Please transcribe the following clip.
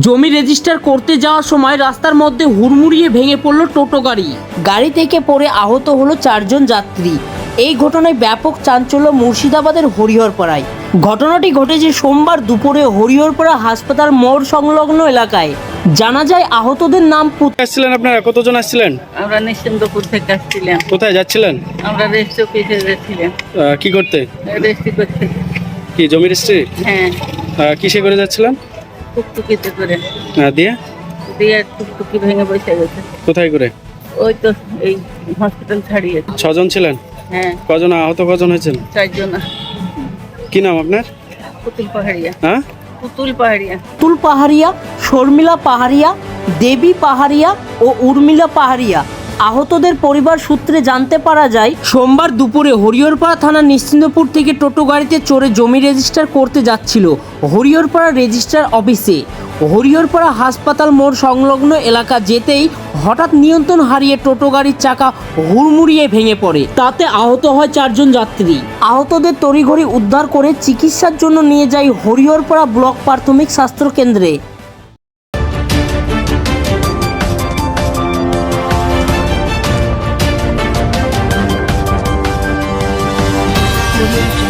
জমি রেজিস্টার করতে যাওয়ার সময় রাস্তার মধ্যে হুড়মুড়িয়ে ভেঙে পড়ল টোটো গাড়ি। গাড়ি থেকে পড়ে আহত হলো চারজন যাত্রী। এই ঘটনায় ব্যাপক চাঞ্চল্য মুর্শিদাবাদের হরিহরপাড়ায়। ঘটনাটি ঘটেছে সোমবার দুপুরে হরিহরপাড়া হাসপাতাল মোড় সংলগ্ন এলাকায়। জানা যায় আহতদের নাম পুত- আসছিলেন আপনারা? কতজন আসছিলেন? আমরা নিশ্চিন্দপুর থেকে আসছিলাম। কোথায় যাচ্ছিলেন? আমরা রেস্ট অফিসে যাচ্ছিলাম আহ, কি করতে? রেস্ট করতে কি জমি রেজিস্ট্রি হ্যাঁ। আহ, কিসে করে যাচ্ছিলেন? টুকটুকিতে করে। আহ, দিয়ে? দিয়ে টুকটুকি ভেঙে বসে গেছে। কোথায় করে? ওই তো এই হসপিটাল ছাড়িয়ে। ছজন ছিলেন? হ্যাঁ। কজন আহত কজন হয়েছেন? চারজন। কি নাম আপনার? পুতুল পাহাড়িয়া। হ্যাঁ? পুতুল পাহাড়িয়া। তুল পাহাড়িয়া শর্মিলা পাহাড়িয়া দেবী পাহাড়িয়া ও উর্মিলা পাহাড়িয়া। আহতদের পরিবার সূত্রে জানতে পারা যায়, সোমবার দুপুরে হরিহরপাড়া থানার নিশ্চিন্দপুর থেকে টোটো গাড়িতে চড়ে জমি রেজিস্টার করতে যাচ্ছিল হরিহরপাড়া রেজিস্টার অফিসে। হরিহরপাড়া হাসপাতাল মোড় সংলগ্ন এলাকা যেতেই হঠাৎ নিয়ন্ত্রণ হারিয়ে টোটো গাড়ির চাকা হুড়মুড়িয়ে ভেঙে পড়ে। তাতে আহত হয় চারজন যাত্রী। আহতদের তড়িঘড়ি উদ্ধার করে চিকিৎসার জন্য নিয়ে যায় হরিহরপাড়া ব্লক প্রাথমিক স্বাস্থ্য কেন্দ্রে। We'll